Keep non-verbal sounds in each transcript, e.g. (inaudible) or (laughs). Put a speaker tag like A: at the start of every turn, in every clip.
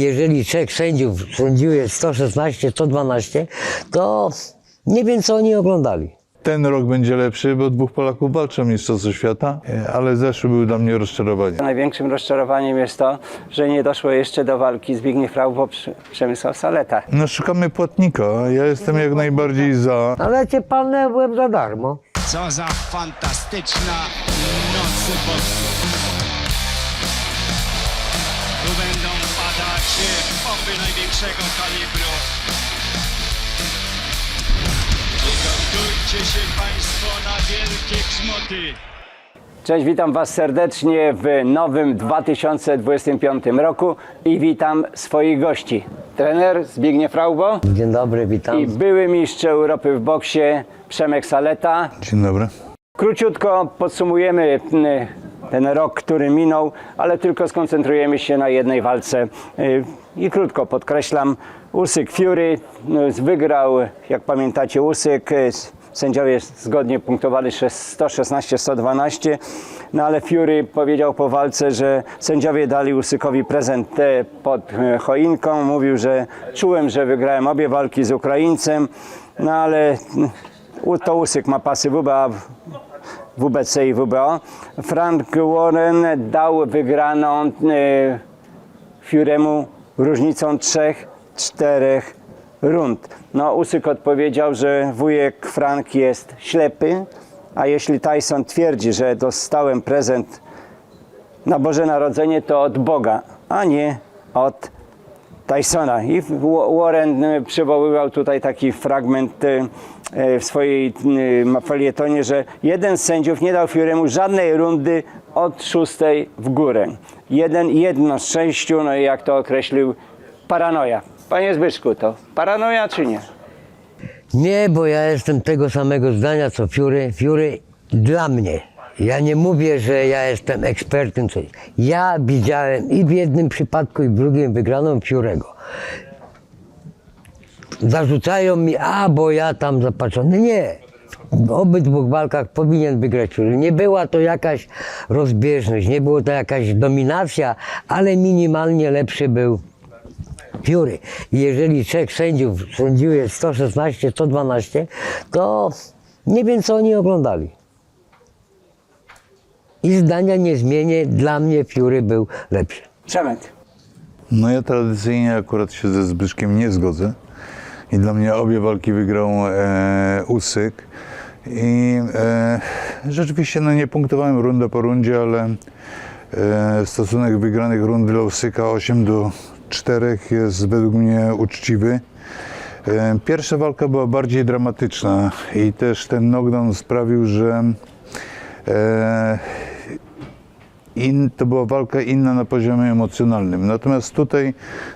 A: jeżeli trzech sędziów sędziuje 116, 112, to nie wiem, co oni oglądali.
B: Ten rok będzie lepszy, bo dwóch Polaków walczy o Mistrzostwo Świata, ale zeszły był dla mnie rozczarowanie.
C: Największym rozczarowaniem jest to, że nie doszło jeszcze do walki Zbigniew Raubo Przy- Przemysław Saleta.
B: No szukamy płatnika, ja jestem jak najbardziej za.
A: Ale cię palnęłem za darmo.
D: Co za fantastyczna noc boksu. Padać bomby największego kalibru. Przygotujcie się Państwo na wielkie grzmoty.
C: Cześć, witam Was serdecznie w nowym 2025 roku i witam swoich gości. Trener Zbigniew Raubo
A: Dzień dobry, witam.
C: i były mistrz Europy w boksie Przemek Saleta.
B: Dzień dobry.
C: Króciutko podsumujemy mm, ten rok, który minął, ale tylko skoncentrujemy się na jednej walce. Y, I krótko podkreślam, Usyk Fury y, wygrał, jak pamiętacie, Usyk. y, Sędziowie zgodnie punktowali 116-112, no ale Fury powiedział po walce, że sędziowie dali Usykowi prezent e, pod choinką. Mówił, że czułem, że wygrałem obie walki z Ukraińcem, no ale to Usyk ma pasy WBA, WBC i WBO. Frank Warren dał wygraną e, Furemu różnicą trzech, czterech rund. No, Usyk odpowiedział, że wujek Frank jest ślepy, a jeśli Tyson twierdzi, że dostałem prezent na Boże Narodzenie, to od Boga, a nie od Tysona. I Wa- Warren przywoływał tutaj taki fragment y, w swojej y, felietonie, że jeden z sędziów nie dał Furemu żadnej rundy od szóstej w górę. Jeden, jedno z sześciu, no i jak to określił, paranoja. Panie Zbyszku, to paranoja czy nie?
A: Nie, bo ja jestem tego samego zdania co Fiury. Fiury dla mnie. Ja nie mówię, że ja jestem ekspertem. Coś. Ja widziałem i w jednym przypadku, i w drugim wygraną Fiurego. Zarzucają mi, a bo ja tam zapatrzony. Nie. W obydwu walkach powinien wygrać Fiury. Nie była to jakaś rozbieżność, nie było to jakaś dominacja, ale minimalnie lepszy był Fury. I jeżeli trzech sędziów sędziuje 116, 112, to nie wiem, co oni oglądali. I zdania nie zmienię, dla mnie Fury był lepszy.
C: Przemek.
B: No ja tradycyjnie akurat się ze Zbyszkiem nie zgodzę. I dla mnie obie walki wygrał e, Usyk. I e, rzeczywiście no nie punktowałem runda po rundzie, ale e, stosunek wygranych rund dla Usyka 8 do 4 jest według mnie uczciwy. E, Pierwsza walka była bardziej dramatyczna i też ten knockdown sprawił, że e, in, to była walka inna na poziomie emocjonalnym. Natomiast tutaj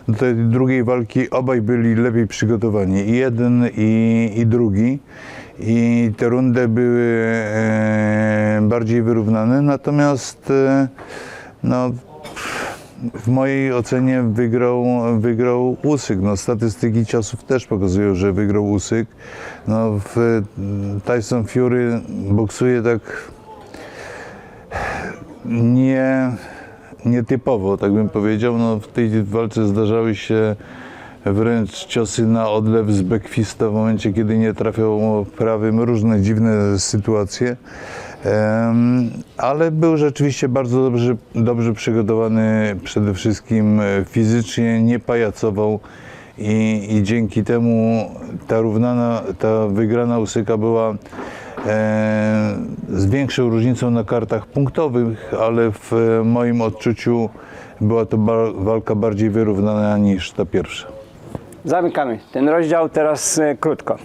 B: do tej drugiej walki obaj byli lepiej przygotowani. I jeden, i, i drugi. I te rundy były e, bardziej wyrównane. Natomiast e, no, w mojej ocenie wygrał, wygrał Usyk. No, statystyki ciosów też pokazują, że wygrał Usyk. No, w, Tyson Fury boksuje tak nie, nietypowo, tak bym powiedział. No, w tej walce zdarzały się wręcz ciosy na odlew z bekwista w momencie, kiedy nie trafiał prawym. Różne dziwne sytuacje. Ale był rzeczywiście bardzo dobrze, dobrze przygotowany przede wszystkim e, fizycznie, nie pajacował i, i dzięki temu ta równana, ta wygrana Usyka była z większą różnicą na kartach punktowych, ale w e, moim odczuciu była to walka bardziej wyrównana niż ta pierwsza.
C: Zamykamy ten rozdział teraz e, krótko.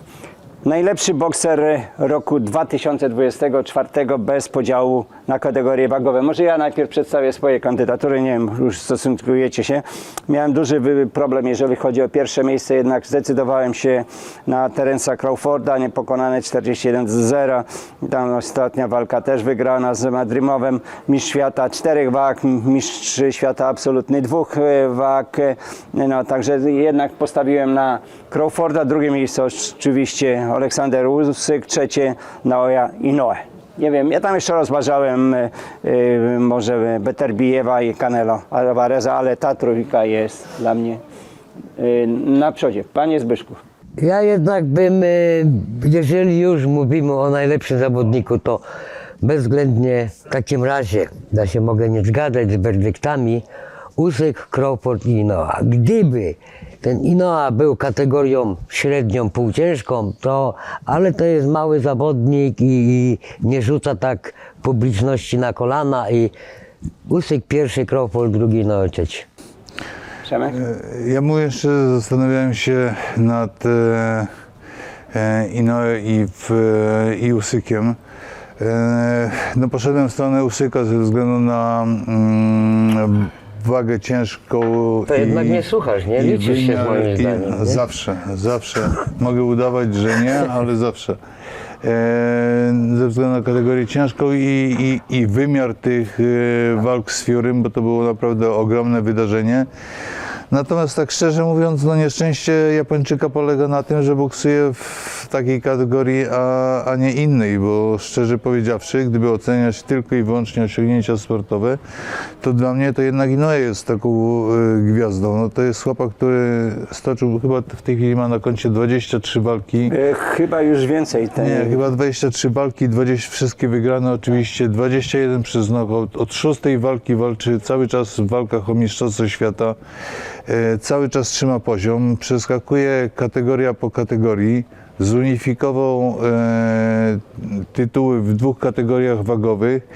C: Najlepszy bokser roku 2024 bez podziału na kategorie wagowe. Może ja najpierw przedstawię swoje kandydatury, nie wiem, już stosunkujecie się. Miałem duży problem, jeżeli chodzi o pierwsze miejsce, jednak zdecydowałem się na Terensa Crawforda, niepokonany 41 z 0. Tam ostatnia walka też wygrana z Madrymowem. Mistrz świata czterech wag, mistrz świata absolutny dwóch e, wag. E, No, także jednak postawiłem na Crawforda, drugie miejsce oczywiście Aleksander Usyk, trzecie Naoya Inoue. Nie wiem, ja tam jeszcze rozważałem y, y, może Beterbijewa i Canelo Alvareza, ale ta trójka jest dla mnie y, na przodzie. Panie Zbyszku.
A: Ja jednak bym, jeżeli już mówimy o najlepszym zawodniku, to bezwzględnie w takim razie, ja się mogę nie zgadzać z werdyktami, Usyk, Crawford i Inoa. Gdyby ten Inoa był kategorią średnią, półciężką, to, ale to jest mały zawodnik i, i nie rzuca tak publiczności na kolana i Usyk pierwszy, Crawford drugi, Inoa trzeci.
C: Przemek?
B: Ja mu jeszcze zastanawiałem się nad e, e, Inoue i, w, i Usykiem. E, no poszedłem w stronę Usyka ze względu na mm, wagę ciężką.
A: To
B: i-
A: jednak nie słuchasz, nie? Liczysz się
B: wymiar-
A: moim zdaniem, nie?
B: Zawsze, zawsze. (laughs) Mogę udawać, że nie, ale zawsze. E, ze względu na kategorię ciężką i, i, i wymiar tych e, walk z Fiorym, bo to było naprawdę ogromne wydarzenie. Natomiast tak szczerze mówiąc, no nieszczęście Japończyka polega na tym, że boksuje w takiej kategorii, a, a nie innej, bo szczerze powiedziawszy, gdyby oceniać tylko i wyłącznie osiągnięcia sportowe, to dla mnie to jednak Inoue jest taką y, gwiazdą. No to jest chłopak, który stoczył, chyba w tej chwili ma na koncie 23 walki.
C: Y, chyba już więcej. Ten,
B: Nie, chyba 23 walki, 20 wszystkie wygrane oczywiście, 21 przez knockout. Od szóstej walki walczy cały czas w walkach o mistrzostwo świata. E, cały czas trzyma poziom, przeskakuje kategoria po kategorii. Zunifikował e, tytuły w dwóch kategoriach wagowych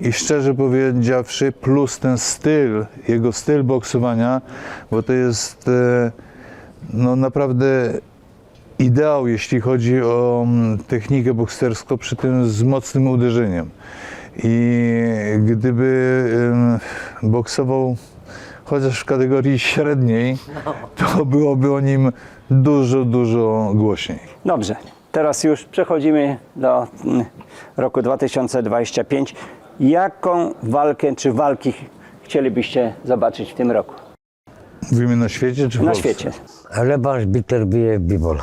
B: i szczerze powiedziawszy, plus ten styl, jego styl boksowania, bo to jest e, no naprawdę ideał, jeśli chodzi o technikę bokserską, przy tym z mocnym uderzeniem. I gdyby ym, boksował chociaż w kategorii średniej, to byłoby o nim dużo, dużo głośniej.
C: Dobrze, teraz już przechodzimy do mm, roku 2025. Jaką walkę czy walki chcielibyście zobaczyć w tym roku?
B: Mówimy na świecie czy w
C: Na
B: Polsce?
C: świecie.
A: Rewanż Bitter bije Bibol.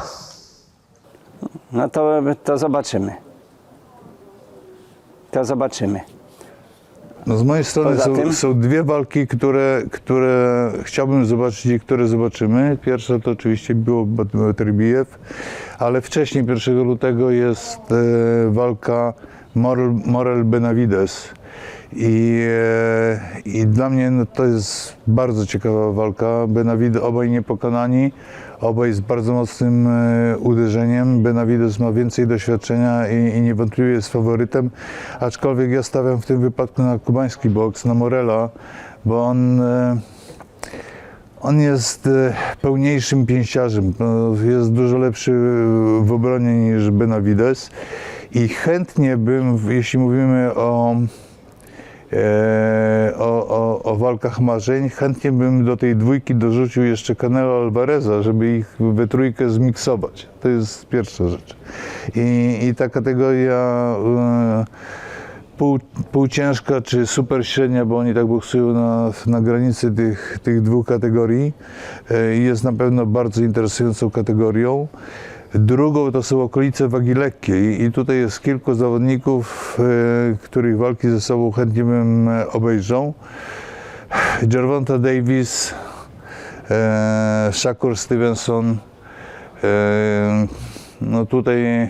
C: No to, to zobaczymy. To zobaczymy.
B: No z mojej strony
C: Poza
B: są,
C: tym?
B: są dwie walki, które, które chciałbym zobaczyć i które zobaczymy. Pierwsza to oczywiście było Terbijew, ale wcześniej 1 lutego jest e, walka Morel, Morel Benavides. I, e, I dla mnie no, to jest bardzo ciekawa walka. Benavides obaj niepokonani, obaj z bardzo mocnym e, uderzeniem. Benavides ma więcej doświadczenia i, i niewątpliwie jest faworytem, aczkolwiek ja stawiam w tym wypadku na kubański boks, na Morela, bo on e, on jest e, pełniejszym pięściarzem, no, jest dużo lepszy w obronie niż Benavides. I chętnie bym, jeśli mówimy o, o, o, o walkach marzeń, chętnie bym do tej dwójki dorzucił jeszcze Canelo Alvareza, żeby ich we trójkę zmiksować. To jest pierwsza rzecz. I, i ta kategoria e, pół, półciężka czy super średnia, bo oni tak boksują na, na granicy tych, tych dwóch kategorii. e, Jest na pewno bardzo interesującą kategorią. Drugą to są okolice wagi lekkiej i tutaj jest kilku zawodników, e, których walki ze sobą chętnie bym e, obejrzał. Gervonta Davis, e, Shakur Stevenson. No tutaj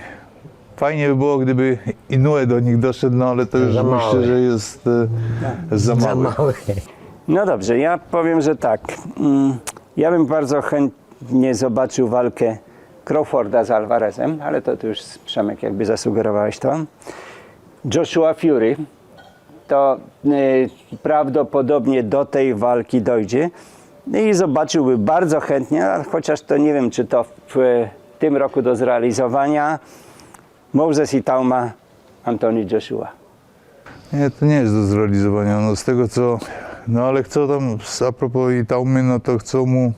B: fajnie by było, gdyby Inoue do nich doszedł, no ale to już
A: Za
B: myślę,
A: mały.
B: że jest e, za
A: Za
B: mały.
A: mały.
C: No dobrze, ja powiem, że tak. Mm, Ja bym bardzo chętnie zobaczył walkę Crawforda z Alvarezem, ale to ty już Przemek jakby zasugerowałeś to. Joshua Fury, to y, prawdopodobnie do tej walki dojdzie i zobaczyłby bardzo chętnie, chociaż to nie wiem, czy to w tym roku do zrealizowania, Moses i Tauma, Anthony Joshua.
B: Nie, to nie jest do zrealizowania. No z tego co, no ale chcą tam, a propos i Taumy, no to chcą mu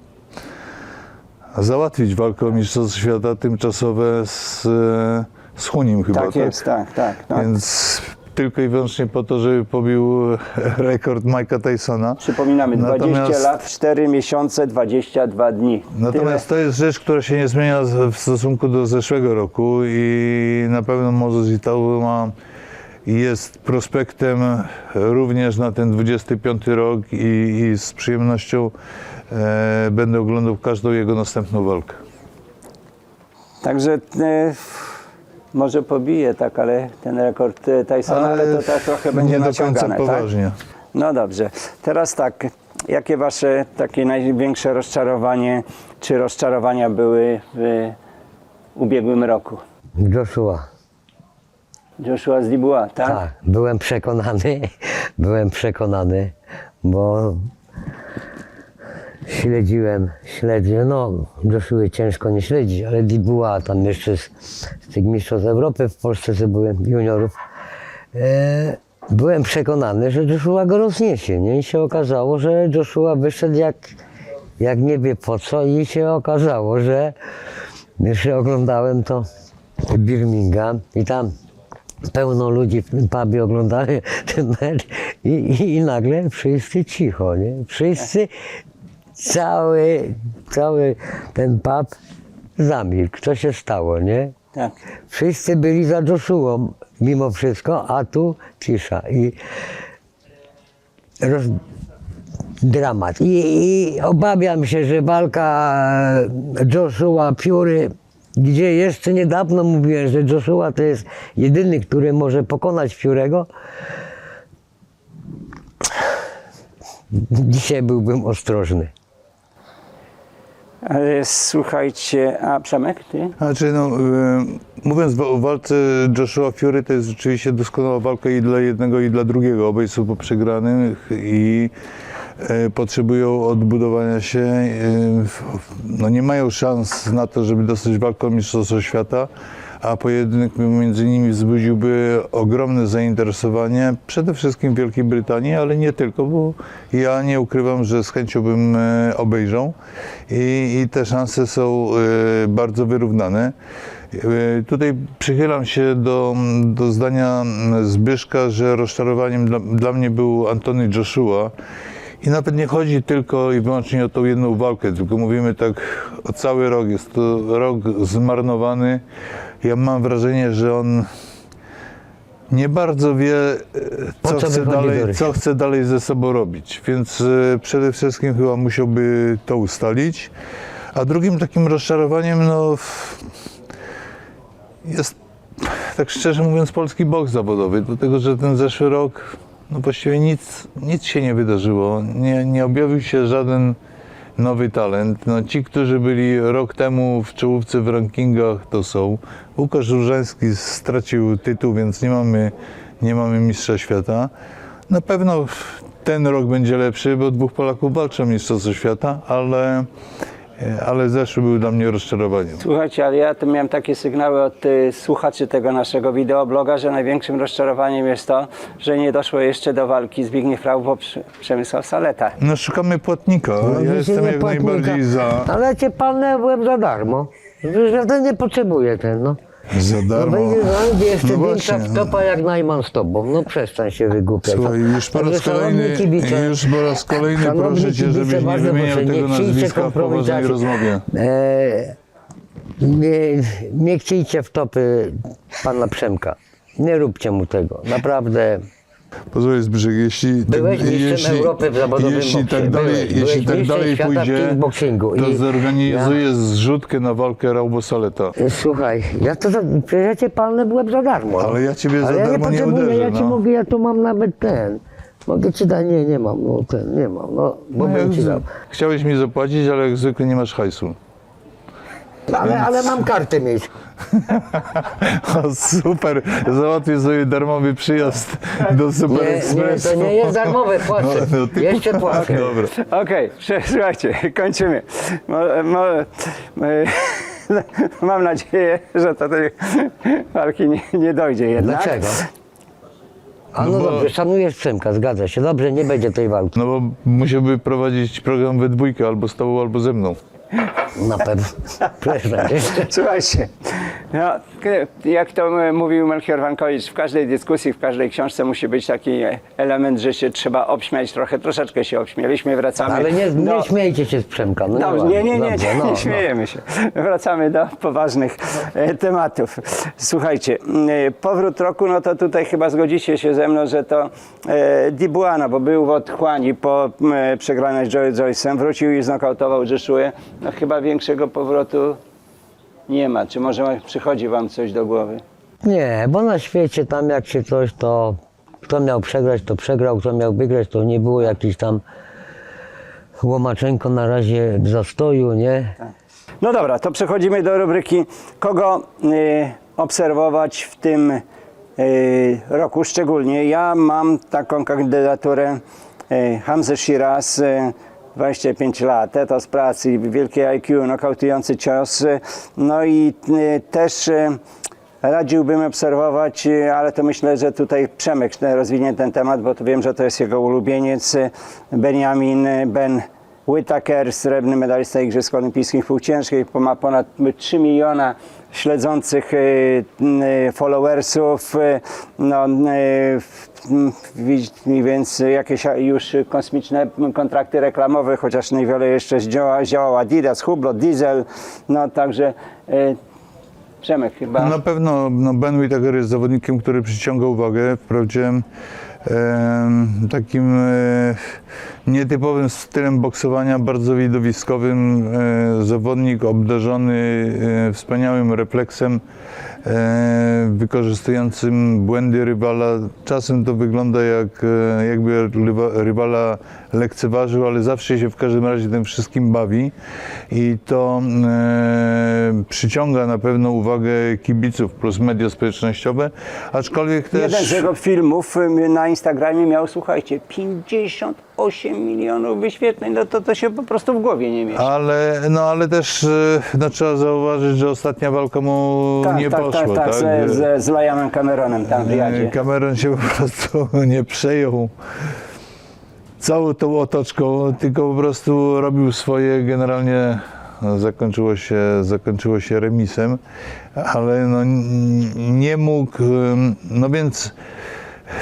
B: załatwić walkę o Mistrzostwo Świata tymczasowe z, e, z Hunim chyba,
C: Tak jest, tak, tak. No.
B: Więc tylko i wyłącznie po to, żeby pobił (laughs) rekord Mike'a Tysona.
C: Przypominamy, 20
B: Natomiast-
C: lat, 4 miesiące, 22 dni.
B: Natomiast to jest rzecz, która się nie zmienia w stosunku do zeszłego roku i na pewno Moses Itaú ma jest prospektem również na ten 25 rok i, i z przyjemnością będę oglądał każdą jego następną walkę.
C: Także e, może pobije, tak, ale ten rekord e, Tysona, ale, to tak trochę będzie
B: nie do końca
C: naciągane, tak?
B: poważnie.
C: No dobrze. Teraz tak, jakie wasze takie największe rozczarowanie, czy rozczarowania były w ubiegłym roku?
A: Joshua.
C: Joshua z Dubois, tak?
A: Tak, byłem przekonany, (laughs) byłem przekonany, bo śledziłem, śledzę, no Joshua ciężko nie śledzić, ale Dibuła tam jeszcze z, z tych mistrzostw Europy w Polsce, co byłem juniorów, e, byłem przekonany, że Joshua go rozniesie, nie? I się okazało, że Joshua wyszedł jak, jak nie wie po co i się okazało, że jeszcze oglądałem to Birmingham i tam pełno ludzi w tym pubie oglądali ten mecz i, i, i nagle wszyscy cicho, nie? Wszyscy, cały, cały ten pub zamilkł. Co się stało, nie?
C: Tak.
A: Wszyscy byli za Joshua mimo wszystko, a tu cisza i roz... dramat. I, I obawiam się, że walka Joshua Fury, gdzie jeszcze niedawno mówiłem, że Joshua to jest jedyny, który może pokonać Furego, dzisiaj byłbym ostrożny.
C: Ale słuchajcie, a Przemek, ty?
B: Znaczy, no, y, mówiąc o walce Joshua Fury, to jest rzeczywiście doskonała walka i dla jednego, i dla drugiego. Obaj są po przegranych i e, potrzebują odbudowania się. e, no, nie mają szans na to, żeby dostać walkę o Mistrzostwo Świata, a pojedynek między nimi wzbudziłby ogromne zainteresowanie, przede wszystkim Wielkiej Brytanii, ale nie tylko, bo ja nie ukrywam, że z chęcią bym e, obejrzał i, i te szanse są e, bardzo wyrównane. E, Tutaj przychylam się do, do zdania Zbyszka, że rozczarowaniem dla, dla mnie był Antony Joshua. I nawet nie chodzi tylko i wyłącznie o tą jedną walkę, tylko mówimy tak o cały rok. Jest to rok zmarnowany. Ja mam wrażenie, że on nie bardzo wie, co
A: co
B: chce, dalej, co chce dalej ze sobą robić. Więc e, przede wszystkim chyba musiałby to ustalić. A drugim takim rozczarowaniem, no, jest tak szczerze mówiąc polski boks zawodowy, dlatego że ten zeszły rok no właściwie nic, nic się nie wydarzyło. Nie, nie objawił się żaden nowy talent. No, ci, którzy byli rok temu w czołówce w rankingach, to są. Łukasz Różański stracił tytuł, więc nie mamy, nie mamy mistrza świata. Na pewno ten rok będzie lepszy, bo dwóch Polaków walczy o mistrzostwo świata, ale, ale zeszły był dla mnie rozczarowaniem.
C: Słuchajcie, ale ja tu miałem takie sygnały od y, słuchaczy tego naszego wideobloga, że największym rozczarowaniem jest to, że nie doszło jeszcze do walki Zbigniew Rau, bo Przy- Przemysław Saleta.
B: No szukamy płatnika. Ja
A: Wiecie,
B: jestem jak
A: płatnika.
B: najbardziej za.
A: Ale cię palnąłem za darmo. Że ten nie potrzebuje ten, no.
B: Za
A: No
B: darmo.
A: no, jeszcze
B: No
A: większa
B: właśnie.
A: wtopa jak Najman z tobą. No przestań się wygłupiać.
B: Słuchaj, już po raz
A: Także, szanowni
B: kolejny,
A: kibice,
B: już po raz kolejny
A: szanowni
B: proszę cię,
A: kibice,
B: żebyś nie
A: bardzo
B: wymieniał
A: proszę,
B: tego
A: nie chciejcie
B: nazwiska w poważnej
A: kompromitacji.
B: rozmowie.
A: E, nie, nie chciejcie wtopy pana Przemka. Nie róbcie mu tego. Naprawdę.
B: Pozwól Zbyszek, jeśli tak,
A: Byłeś mistrzem Europy w zawodowym
B: jeśli
A: boksie.
B: tak dalej,
A: Byłeś-
B: jeśli
A: byłeś
B: tak
A: mistrzem
B: dalej
A: świata w
B: pójdzie,
A: kickboxingu
B: to
A: i-
B: zorganizuję zrzutkę na walkę Raubo Saleta.
A: Słuchaj, ja to za, przecież ja cię palnę byłem za darmo. no.
B: Ale ja ciebie za
A: Ale ja
B: darmo nie
A: potrzebuję,
B: uderzę,
A: Ja ci
B: no.
A: mogę, ja tu mam nawet ten. Mogę ci dać, nie, nie mam, no ten, nie mam, no, bo
B: No,
A: bym ci
B: z-
A: dał.
B: Chciałeś mi zapłacić, ale jak zwykle nie masz hajsu.
A: Ale, ale mam kartę mieć. (laughs)
B: O, super, załatwię sobie darmowy przyjazd do Super
A: Nie, nie,
B: Expressu.
A: to nie jest darmowe, płacę.
B: No, no, ty-
A: Jeszcze płacę.
B: Dobra.
C: Okej, okay, słuchajcie, kończymy. Mo, mo, e, (laughs) mam nadzieję, że do tej walki nie, nie dojdzie jednak.
A: Dlaczego? A no,
B: No bo-
A: dobrze, szanujesz Przemka, zgadza się. Dobrze, nie będzie tej walki.
B: No bo musiałby prowadzić program we dwójkę, albo z tobą, albo ze mną.
A: Na pewno. (laughs)
C: Słuchajcie, no, jak to e, mówił Melchior Wankowicz, w każdej dyskusji, w każdej książce musi być taki element, że się trzeba obśmiać trochę. Troszeczkę się obśmieliśmy, wracamy
A: Ale nie, nie śmiejcie się z Przemka. No
C: Dobrze, nie, nie, nie,
A: Dobrze,
C: nie,
A: no, no.
C: śmiejemy się. Wracamy do poważnych e, tematów. Słuchajcie, e, powrót roku, no to tutaj chyba zgodzicie się ze mną, że to e, Dibuana, bo był w otchłani po e, przegranej z Joey Joyce'em, wrócił i znokautował Joshua. No chyba większego powrotu nie ma. Czy może przychodzi wam coś do głowy?
A: Nie, bo na świecie tam jak się coś, to kto miał przegrać, to przegrał, kto miał wygrać, to nie było jakiś tam Łomaczenko na razie w zastoju, nie?
C: No dobra, to przechodzimy do rubryki kogo y, obserwować w tym y, roku szczególnie. Ja mam taką kandydaturę y, Hamza Shiraz, y, 25 lat, etos pracy, wielkie IQ, nokautujący cios. No i y, też y, radziłbym obserwować, y, ale to myślę, że tutaj Przemek rozwinie ten temat, bo to wiem, że to jest jego ulubieniec, Benjamin Ben Whittaker, srebrny medalista Igrzysk Olimpijskich Półciężkich, ma ponad 3 miliona śledzących followersów, no, w- m, widz- więc jakieś już kosmiczne kontrakty reklamowe, chociaż niewiele jeszcze zdziała, działał Adidas, Hublot, Diesel, no także y, Przemek chyba.
B: Na pewno no Ben Whittaker jest zawodnikiem, który przyciąga uwagę. Wprawdzie takim e, nietypowym stylem boksowania, bardzo widowiskowym. E, zawodnik obdarzony e, wspaniałym refleksem, e, wykorzystującym błędy rywala. Czasem to wygląda jak, e, jakby rywa- rywala lekceważył, ale zawsze się w każdym razie tym wszystkim bawi i to e, przyciąga na pewno uwagę kibiców plus media społecznościowe, aczkolwiek też...
C: Jeden z jego filmów na Instagramie miał, słuchajcie, 58 milionów wyświetleń. No to, to się po prostu w głowie nie mieści.
B: Ale, no, ale też e, no, trzeba zauważyć, że ostatnia walka mu nie
C: tak,
B: poszła.
C: tak, tak, z, z, z Liamem Cameronem tam w Riyadzie.
B: Cameron się po prostu (laughs) nie przejął całą tą otoczką, tylko po prostu robił swoje. Generalnie zakończyło się, zakończyło się remisem, ale no, nie mógł. No więc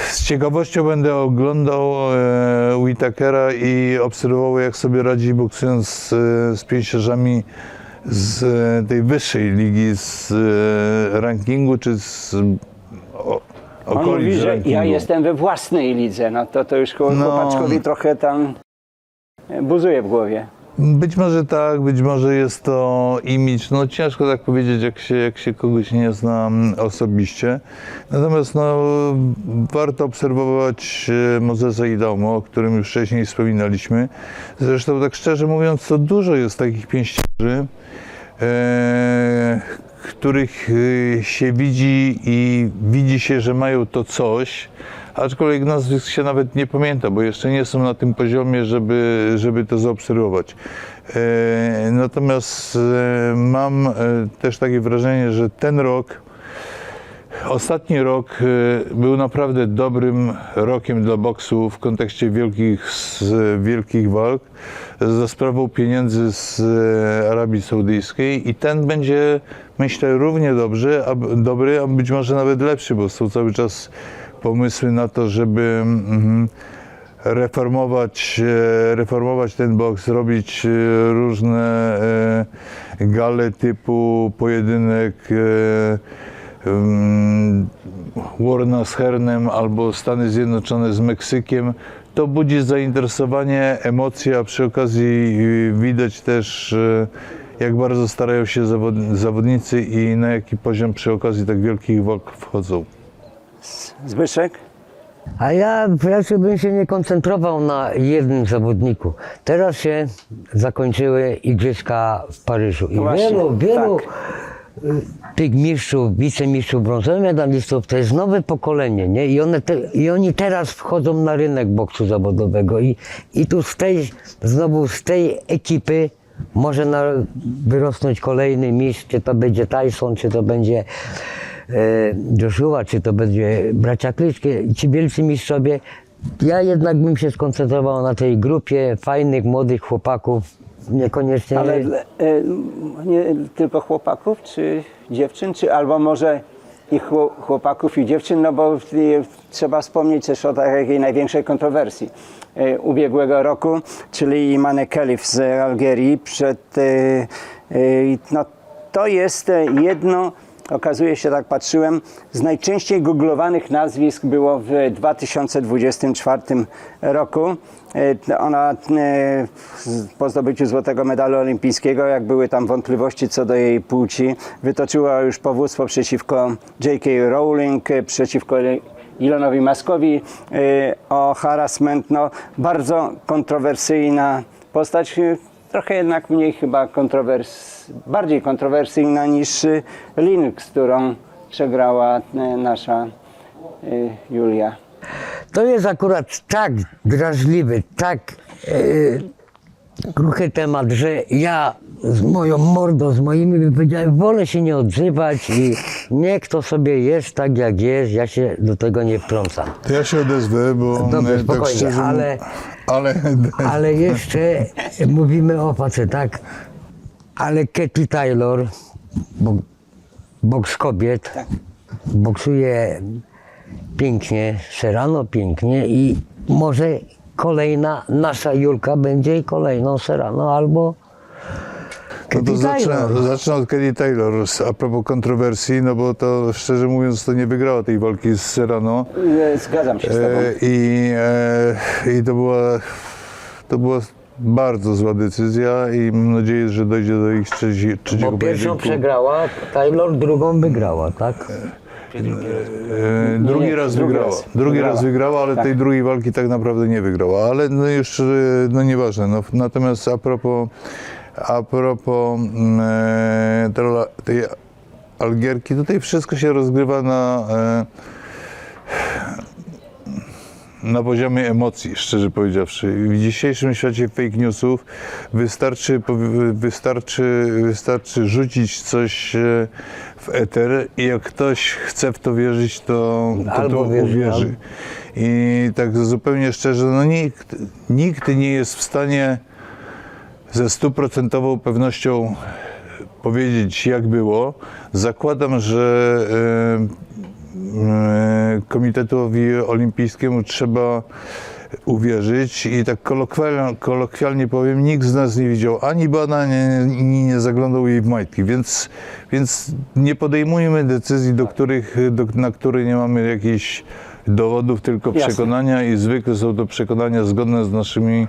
B: z ciekawością będę oglądał e, Whitakera i obserwował, jak sobie radzi boksując z, e, z pięściarzami z e, tej wyższej ligi, z rankingu, czy z o,
C: On
B: okolic
C: mówi, że
B: rankingu.
C: ja jestem we własnej lidze. No to, to już
B: No.
C: chłopaczkowi trochę tam e, buzuje w głowie.
B: Być może tak, być może jest to imidż. No ciężko tak powiedzieć, jak się, jak się kogoś nie zna osobiście. Natomiast no, warto obserwować e, Mozesa Idaumo, o którym już wcześniej wspominaliśmy. Zresztą tak szczerze mówiąc, to dużo jest takich pięściarzy, e, których e, się widzi i widzi się, że mają to coś, aczkolwiek nazwisk się nawet nie pamięta, bo jeszcze nie są na tym poziomie, żeby, żeby to zaobserwować. E, Natomiast e, mam e, też takie wrażenie, że ten rok, ostatni rok e, był naprawdę dobrym rokiem dla boksu w kontekście wielkich, wielkich walk za sprawą pieniędzy z e, Arabii Saudyjskiej i ten będzie, myślę, równie dobrze, a, dobry, a być może nawet lepszy, bo są cały czas pomysły na to, żeby mhm, reformować, e, reformować ten boks, robić różne gale typu pojedynek Warna z Hernem albo Stany Zjednoczone z Meksykiem. To budzi zainteresowanie, emocje, a przy okazji y, widać też, e, jak bardzo starają się zawod- zawodnicy i na jaki poziom przy okazji tak wielkich walk wchodzą.
C: Zbyszek?
A: A ja raczej bym się nie koncentrował na jednym zawodniku. Teraz się zakończyły Igrzyska w Paryżu i
C: Właśnie,
A: wielu, wielu
C: tak.
A: Tych mistrzów, wicemistrzów, brązowych medalistów to jest nowe pokolenie, nie? I, one te, I oni teraz wchodzą na rynek boksu zawodowego i, i tu z tej, znowu z tej ekipy może na, wyrosnąć kolejny mistrz, czy to będzie Tyson, czy to będzie e, Joshua, czy to będzie bracia Klyczkie, ci wielcy mistrzowie. Ja jednak bym się skoncentrował na tej grupie fajnych, młodych chłopaków, niekoniecznie...
C: Ale e, nie tylko chłopaków, czy dziewczyn, czy albo może i chło- chłopaków i dziewczyn, no bo trzeba wspomnieć też o takiej największej kontrowersji e, ubiegłego roku, czyli Imane Kelif z Algierii przed, e, e, no to jest jedno, okazuje się, tak patrzyłem, z najczęściej googlowanych nazwisk było w 2024 roku. E, Ona e, po zdobyciu złotego medalu olimpijskiego, jak były tam wątpliwości co do jej płci, wytoczyła już powództwo przeciwko J.K. Rowling, e, przeciwko Ilonowi Maskowi o harassment. No, bardzo kontrowersyjna postać, trochę jednak mniej chyba kontrowers, bardziej kontrowersyjna niż Link, z którą przegrała e, nasza e, Julia.
A: To jest akurat tak drażliwy, tak kruchy temat, że ja z moją mordą, z moimi wypowiedziami wolę się nie odzywać i niech to sobie jest tak jak jest, ja się do tego nie wtrącam.
B: To ja się odezwę, bo
A: Dobrze,
B: tak
A: spokojnie,
B: szczerze mó-
A: ale-
B: ale
A: Ale jeszcze mówimy o facetach, ale Katy Taylor, bo, boks kobiet, boksuje pięknie, Serrano pięknie i może kolejna nasza Julka będzie kolejną Serrano albo
B: No to zacznę,
A: Taylor.
B: zacznę od Kelly Taylor a propos kontrowersji, no bo to szczerze mówiąc to nie wygrała tej walki z Serrano
C: E, Zgadzam się z Tobą.
B: e, i, e, i to była to była bardzo zła decyzja i mam nadzieję, że dojdzie do ich trzeci, trzeciego
A: Bo pierwszą
B: pojedynku.
A: przegrała, Taylor drugą wygrała, tak?
B: E, drugi
C: Nie,
B: raz
C: drugi
B: wygrała.
C: raz.
B: Drugi
C: Wygrała.
B: raz wygrała, ale
C: Tak.
B: tej drugiej walki tak naprawdę nie wygrała. Ale no już, e, no nieważne. No, natomiast a propos, a propos mm, e, tej- Algierki, tutaj wszystko się rozgrywa na, e, na poziomie emocji, szczerze powiedziawszy. W dzisiejszym świecie fake newsów wystarczy, wystarczy, wystarczy rzucić coś e, w eter i jak ktoś chce w to wierzyć, to, to, to
A: wierzy,
B: uwierzy.
A: albo-
B: I tak zupełnie szczerze, no nikt, nikt nie jest w stanie ze stuprocentową pewnością powiedzieć, jak było. Zakładam, że e, e, Komitetowi Olimpijskiemu trzeba uwierzyć i tak kolokwialnie, kolokwialnie powiem, nikt z nas nie widział ani badań, ani nie zaglądał jej w majtki, więc, więc nie podejmujmy decyzji, do których, do, na które nie mamy jakichś dowodów, tylko
C: Jasne.
B: przekonania i zwykle są to przekonania zgodne z naszymi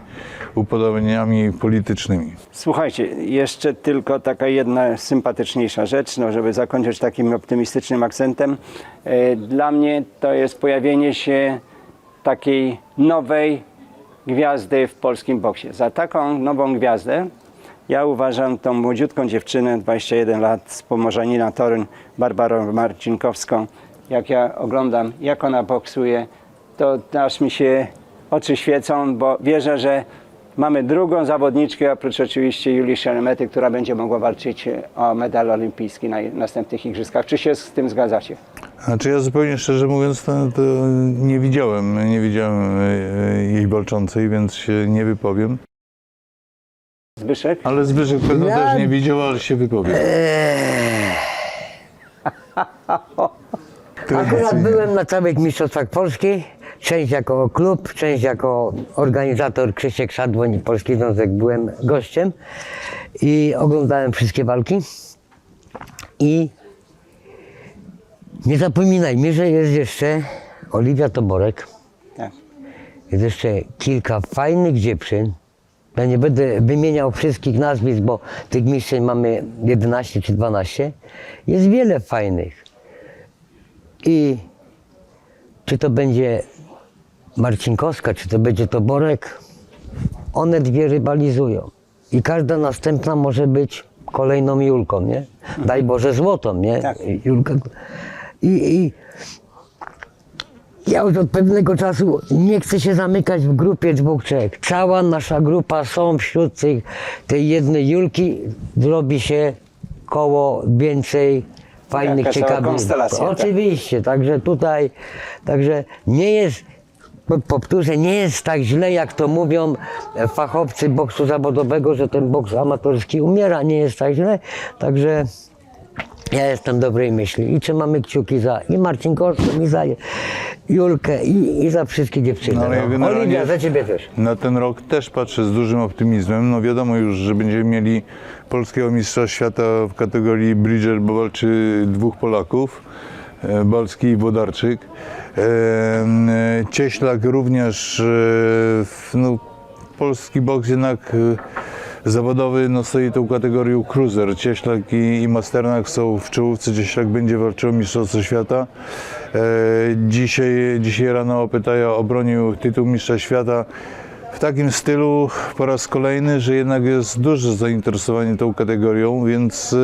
B: upodobaniami politycznymi.
C: Słuchajcie, jeszcze tylko taka jedna sympatyczniejsza rzecz, no, żeby zakończyć takim optymistycznym akcentem. E, Dla mnie to jest pojawienie się takiej nowej gwiazdy w polskim boksie. Za taką nową gwiazdę ja uważam tą młodziutką dziewczynę, 21 lat, z Pomorzanina Torun, Barbarą Marcinkowską. Jak ja oglądam, jak ona boksuje, to aż mi się oczy świecą, bo wierzę, że mamy drugą zawodniczkę, oprócz oczywiście Julii Szeremety, która będzie mogła walczyć o medal olimpijski na następnych igrzyskach. Czy się z tym zgadzacie?
B: Znaczy ja zupełnie szczerze mówiąc to, to nie widziałem, nie widziałem e, jej walczącej, więc się nie wypowiem.
C: Zbyszek?
B: Ale Zbyszek pewno
A: Ja-
B: też nie widział, ale się wypowie. (laughs)
A: Akurat byłem na całych mistrzostwach Polski, część jako klub, część jako organizator Krzysiek Szadłoń i Polski Związek byłem gościem i oglądałem wszystkie walki i nie zapominajmy, że jest jeszcze Oliwia Toborek,
C: Tak.
A: jest jeszcze kilka fajnych dziewczyn. Ja nie będę wymieniał wszystkich nazwisk, bo tych mistrzeń mamy 11 czy 12. Jest wiele fajnych. I czy to będzie Marcinkowska, czy to będzie Toborek, one dwie rywalizują. I każda następna może być kolejną Julką, nie? Daj Boże złotą, nie?
C: Tak.
A: Julka. I, I ja już od pewnego czasu nie chcę się zamykać w grupie dwóch, trzech. Cała nasza grupa są wśród tych, tej jednej Julki, zrobi się koło więcej fajnych,
C: Jaka
A: ciekawych.
C: konstelacja, tak.
A: Oczywiście, także tutaj, także nie jest po- powtórzę, nie jest tak źle, jak to mówią fachowcy boksu zawodowego, że ten boks amatorski umiera, nie jest tak źle, także ja jestem dobrej myśli i trzymamy kciuki za i Marcinkorską, i za Julkę, i, i za wszystkie dziewczyny.
B: No, ale
A: No,
B: generalnie-
A: Oliwia, za ciebie też.
B: Na ten rok też patrzę z dużym optymizmem. No wiadomo już, że będziemy mieli polskiego mistrza świata w kategorii Bridger, bo walczy dwóch Polaków, e, Balski i Wodarczyk. E, m, e, Cieślak również, e, w- no, polski boks jednak e, zawodowy no, stoi tą kategorią cruiser. Cieślak i, i Masternak są w czołówce. Cieślak będzie walczył o Mistrzostwo Świata. E, dzisiaj, dzisiaj rano Opytaja obronił tytuł Mistrza Świata w takim stylu po raz kolejny, że jednak jest duże zainteresowanie tą kategorią, więc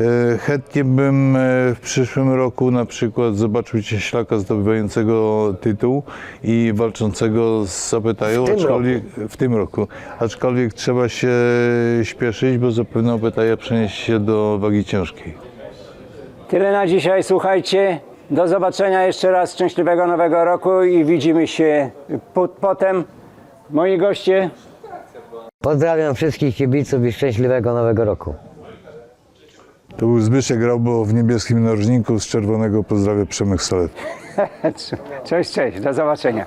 B: e, chętnie bym e, w przyszłym roku na przykład zobaczył Cieślaka zdobywającego tytuł i walczącego z Opytają,
A: W tym
B: aczkolwiek w tym roku. Aczkolwiek trzeba się śpieszyć, bo zapewne Opytaja przeniesie się do wagi ciężkiej.
C: Tyle na dzisiaj, słuchajcie. Do zobaczenia jeszcze raz, szczęśliwego nowego roku i widzimy się po, potem. Moi goście,
A: Pozdrawiam wszystkich kibiców i szczęśliwego nowego roku.
B: To był Zbyszek Graubo w niebieskim narożniku z czerwonego pozdrawia Przemek Solet. (laughs)
C: cześć, cześć, do zobaczenia.